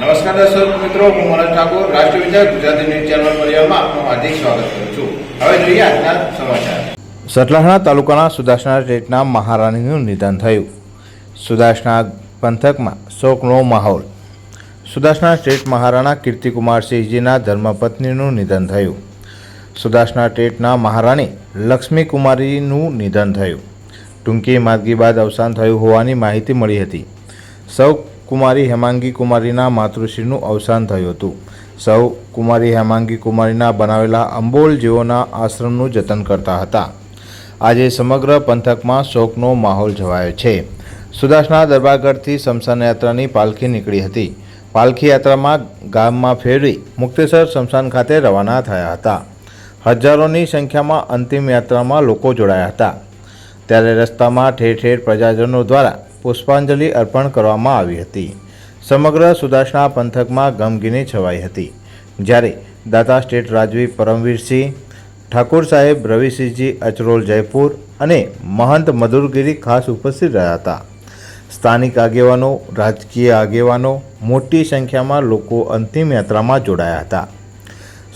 નમસ્કાર દર્શક મિત્રો, હું મનોજ ઠાકોર, રાષ્ટ્રીય વિચાર ગુજરાતી ન્યૂઝ ચેનલ પરિવારમાં આપનું હાર્દિક સ્વાગત કરું છું. હવે જોઈએ આજના સમાચાર. સટલાહણા તાલુકાના સુદાસના સ્ટેટના મહારાણીનું નિધન થયું. સુદાસના પંથકમાં શોકનો માહોલ. સુદાસના સ્ટેટ મહારાણા કીર્તિકુમારસિંહજીના ધર્મપત્નીનું નિધન થયું. સુદાસના સ્ટેટના મહારાણી લક્ષ્મીકુમારીનું નિધન થયું. ટૂંકી માદગી બાદ અવસાન થયું હોવાની માહિતી મળી હતી. સૌ કુમારી હેમાંગી કુમારીના માતૃશ્રીનું અવસાન થયું હતું. સૌ કુમારી હેમાંગી કુમારીના બનાવેલા અંબોલ જેઓના આશ્રમનું જતન કરતા હતા. આજે સમગ્ર પંથકમાં શોકનો માહોલ છવાયો છે. સુદાસના દરબારગઢથી શમશાન યાત્રાની પાલખી નીકળી હતી. પાલખી યાત્રામાં ગામમાં ફેરવી મુક્તેશ્વર શમશાન ખાતે રવાના થયા હતા. હજારોની સંખ્યામાં અંતિમ યાત્રામાં લોકો જોડાયા હતા. ત્યારે રસ્તામાં ઠેર ઠેર પ્રજાજનો દ્વારા પુષ્પાંજલિ અર્પણ કરવામાં આવી હતી. સમગ્ર સુદાસના પંથકમાં ગમગીની છવાઈ હતી. જ્યારે દાતા સ્ટેટ રાજવી પરમવીરસિંહ, ઠાકોર સાહેબ રવિસિંહજી, અચરોલ જયપુર અને મહંત મધુરગીરી ખાસ ઉપસ્થિત રહ્યા હતા. સ્થાનિક આગેવાનો, રાજકીય આગેવાનો મોટી સંખ્યામાં લોકો અંતિમ યાત્રામાં જોડાયા હતા.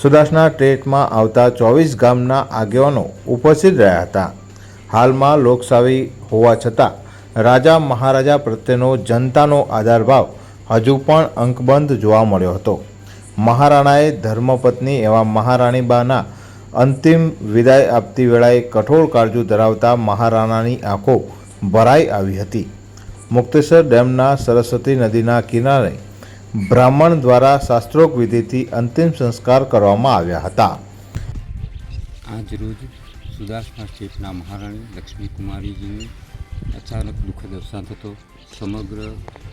સુદાસના ટ્રેટમાં આવતા ચોવીસ ગામના આગેવાનો ઉપસ્થિત રહ્યા હતા. હાલમાં લોકશાહી હોવા છતાં રાજા મહારાજા પ્રત્યેનો જનતાનો આધારભાવ હજુ પણ અંકબંધ જોવા મળ્યો હતો. મહારાણાએ ધર્મપત્ની એવા મહારાણીબાના અંતિમ વિદાય આપતી વેળાએ કઠોર કાળજુ ધરાવતા મહારાણાની આંખો ભરાઈ આવી હતી. મુક્તેશ્વર ડેમના સરસ્વતી નદીના કિનારે બ્રાહ્મણ દ્વારા શાસ્ત્રોક વિધિથી અંતિમ સંસ્કાર કરવામાં આવ્યા હતા. આજ રોજ સુદાસના સ્ટેટના મહારાણી લક્ષ્મીકુમારીજીનું અચાનક દુઃખદ અવસાન થતો. સમગ્ર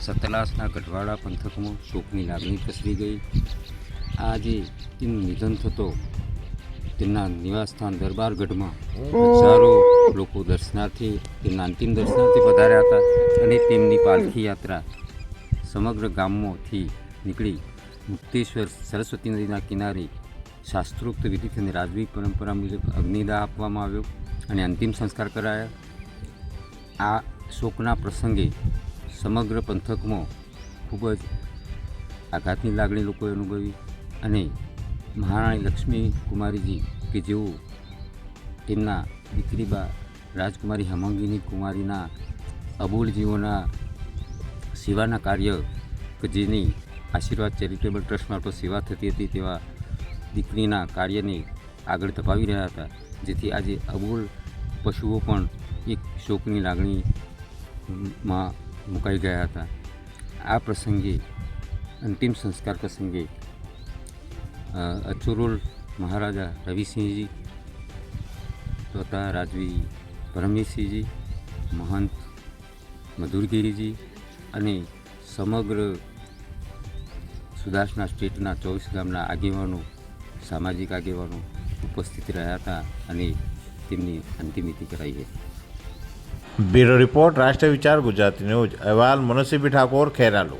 સતલાસના ગઢવાડા પંથકમાં શોકની લાગણી પ્રસરી ગઈ. આજે તેમનું નિધન થતો, તેમના નિવાસસ્થાન દરબારગઢમાં હજારો લોકો દર્શનાર્થી, તેમના અંતિમ દર્શનાર્થી વધાર્યા હતા અને તેમની પાલખી યાત્રા સમગ્ર ગામોથી નીકળી. મુક્તેશ્વર સરસ્વતી નદીના કિનારે શાસ્ત્રોક્ત વિધિથી અને રાજવી પરંપરા મુજબ અગ્નિદાહ આપવામાં આવ્યો અને અંતિમ સંસ્કાર કરાયા. આ શોકના પ્રસંગે સમગ્ર પંથકમાં ખૂબ જ આઘાતની લાગણી લોકોએ અનુભવી અને મહારાણી લક્ષ્મી કુમારીજી કે જેઓ તેમના દીકરી બા રાજકુમારી હેમાંગીની કુમારીના અબોલ જીવોના સેવાના કાર્ય કે જેની આશીર્વાદ ચેરિટેબલ ટ્રસ્ટ મારફત સેવા થતી હતી તેવા દીકરીના કાર્યને આગળ ધપાવી રહ્યા હતા. જેથી આજે અબોલ પશુઓ પણ એક શોકની લાગણીમાં મુકાઈ ગયા હતા. આ પ્રસંગે, અંતિમ સંસ્કાર પ્રસંગે અચુરોલ મહારાજા રવિસિંહજી તથા રાજવી પરમવીરસિંહજી, મહંત મધુરગીરીજી અને સમગ્ર સુદાસના સ્ટેટના ચોવીસ ગામના આગેવાનો, સામાજિક આગેવાનો ઉપસ્થિત રહ્યા હતા અને તેમની અંતિમવિધિ કરાઈ હતી. બ્યુરો રિપોર્ટ રાષ્ટ્રીય વિચાર ગુજરાતી ન્યૂઝ. અહેવાલ મનોજસિંહ ઠાકોર ખેરાલુ.